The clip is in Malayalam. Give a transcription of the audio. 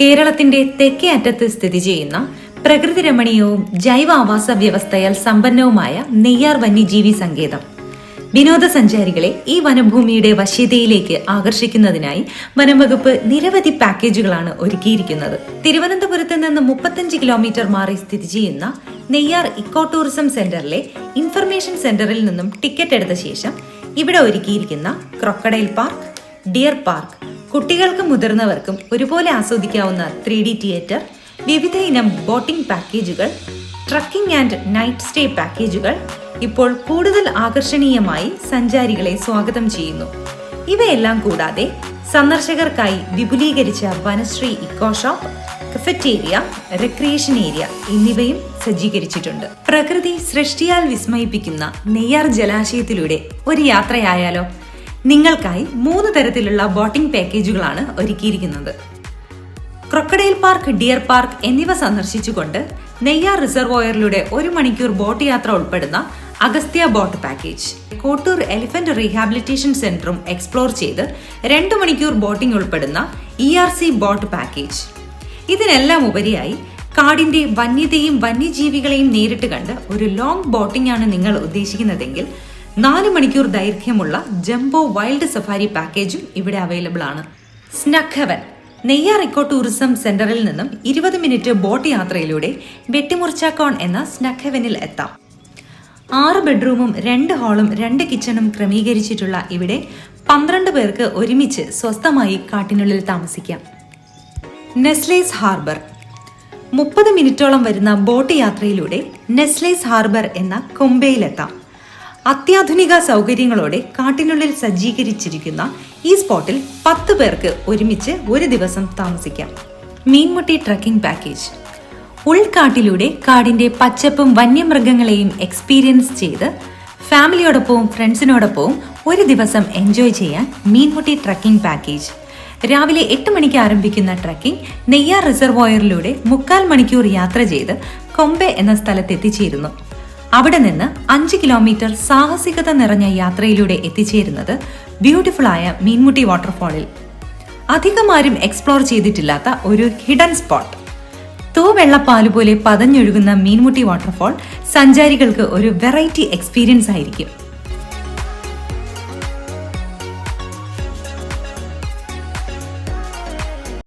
കേരളത്തിന്റെ തെക്കേ അറ്റത്ത് സ്ഥിതി ചെയ്യുന്ന പ്രകൃതി രമണീയവും ജൈവ ആവാസ വ്യവസ്ഥയാൽ സമ്പന്നവുമായ നെയ്യാർ വന്യജീവി സങ്കേതം. വിനോദസഞ്ചാരികളെ ഈ വനഭൂമിയുടെ വശ്യതയിലേക്ക് ആകർഷിക്കുന്നതിനായി വനംവകുപ്പ് നിരവധി പാക്കേജുകളാണ് ഒരുക്കിയിരിക്കുന്നത്. തിരുവനന്തപുരത്ത് നിന്ന് മുപ്പത്തഞ്ച് കിലോമീറ്റർ മാറി സ്ഥിതി ചെയ്യുന്ന നെയ്യാർ ഇക്കോ ടൂറിസം സെന്ററിലെ ഇൻഫർമേഷൻ സെന്ററിൽ നിന്നും ടിക്കറ്റ് എടുത്ത ശേഷം ഇവിടെ ഒരുക്കിയിരിക്കുന്ന ക്രൊക്കഡൈൽ പാർക്ക് ഡിയർ പാർക്ക് കുട്ടികൾക്കും മുതിർന്നവർക്കും ഒരുപോലെ ആസ്വദിക്കാവുന്ന ത്രീ ഡി തിയേറ്റർ വിവിധ ഇനം ബോട്ടിംഗ് പാക്കേജുകൾ ട്രക്കിംഗ് ആൻഡ് നൈറ്റ് സ്റ്റേ പാക്കേജുകൾ ഇപ്പോൾ കൂടുതൽ ആകർഷണീയമായി സഞ്ചാരികളെ സ്വാഗതം ചെയ്യുന്നു. ഇവയെല്ലാം കൂടാതെ സന്ദർശകർക്കായി വിപുലീകരിച്ച Vanasree eco shop cafeteria recreation area എന്നിവയും സജ്ജീകരിച്ചിട്ടുണ്ട്. പ്രകൃതി സൃഷ്ടിയാൽ വിസ്മയിപ്പിക്കുന്ന നെയ്യാർ ജലാശയത്തിലൂടെ ഒരു യാത്രയായാലോ? നിങ്ങൾക്കായി മൂന്ന് തരത്തിലുള്ള ബോട്ടിംഗ് പാക്കേജുകളാണ് ഒരുക്കിയിരിക്കുന്നത്. ക്രൊക്കഡൈൽ പാർക്ക് ഡിയർ പാർക്ക് എന്നിവ സന്ദർശിച്ചുകൊണ്ട് നെയ്യാർ റിസർവോയറിലൂടെ ഒരു മണിക്കൂർ ബോട്ട് യാത്ര ഉൾപ്പെടുന്ന Agastya boat package. Kottoor elephant rehabilitation സെന്ററും എക്സ്പ്ലോർ ചെയ്ത് രണ്ട് മണിക്കൂർ ബോട്ടിംഗ് ഉൾപ്പെടുന്ന E R C boat package. ഇതിനെല്ലാം ഉപരിയായി കാടിന്റെ വന്യതയും വന്യജീവികളെയും നേരിട്ട് കണ്ട് ഒരു ലോങ് ബോട്ടിംഗ് ആണ് നിങ്ങൾ ഉദ്ദേശിക്കുന്നതെങ്കിൽ നാല് മണിക്കൂർ ദൈർഘ്യമുള്ള ജംബോ വൈൽഡ് സഫാരി പാക്കേജും ഇവിടെ അവൈലബിൾ ആണ്. സ്നഖവൻ നെയ്യാർ ഇക്കോ ടൂറിസം സെന്ററിൽ നിന്നും ഇരുപത് മിനിറ്റ് ബോട്ട് യാത്രയിലൂടെ വെട്ടിമുറിച്ചാക്കോൺ എന്ന സ്നഖവനിൽ എത്താം. ആറ് ബെഡ്റൂമും രണ്ട് ഹാളും രണ്ട് കിച്ചണും ക്രമീകരിച്ചിട്ടുള്ള ഇവിടെ പന്ത്രണ്ട് പേർക്ക് ഒരുമിച്ച് സ്വസ്ഥമായി കാട്ടിനുള്ളിൽ താമസിക്കാം. നെസ്ലേസ് ഹാർബർ മുപ്പത് മിനിറ്റോളം വരുന്ന ബോട്ട് യാത്രയിലൂടെ നെസ്ലേസ് ഹാർബർ എന്ന കൊമ്പയിലെത്താം. അത്യാധുനിക സൗകര്യങ്ങളോടെ കാട്ടിനുള്ളിൽ സജ്ജീകരിച്ചിരിക്കുന്ന ഈ സ്പോട്ടിൽ പത്ത് പേർക്ക് ഒരുമിച്ച് ഒരു ദിവസം താമസിക്കാം. Meenmutty trekking package. ഉൾക്കാട്ടിലൂടെ കാടിന്റെ പച്ചപ്പും വന്യമൃഗങ്ങളെയും എക്സ്പീരിയൻസ് ചെയ്ത് ഫാമിലിയോടൊപ്പവും ഫ്രണ്ട്സിനോടൊപ്പവും ഒരു ദിവസം എൻജോയ് ചെയ്യാൻ മീൻമുട്ടി ട്രക്കിംഗ് പാക്കേജ്. രാവിലെ എട്ട് മണിക്ക് ആരംഭിക്കുന്ന ട്രക്കിംഗ് നെയ്യാർ റിസർവോയറിലൂടെ മുക്കാൽ മണിക്കൂർ യാത്ര ചെയ്ത് കൊമ്പെ എന്ന സ്ഥലത്ത് എത്തിച്ചേരുന്നു അവിടെ നിന്ന് അഞ്ച് കിലോമീറ്റർ സാഹസികത നിറഞ്ഞ യാത്രയിലൂടെ എത്തിച്ചേരുന്നത് ബ്യൂട്ടിഫുൾ ആയ മീൻമുട്ടി വാട്ടർഫാളിൽ. അധികമാരും എക്സ്പ്ലോർ ചെയ്തിട്ടില്ലാത്ത ഒരു ഹിഡൻ സ്പോട്ട്. തൂ തൂവെള്ളപ്പാൽ പോലെ പതഞ്ഞൊഴുകുന്ന മീൻമുട്ടി വാട്ടർഫാൾ സഞ്ചാരികൾക്ക് ഒരു വെറൈറ്റി എക്സ്പീരിയൻസ് ആയിരിക്കും.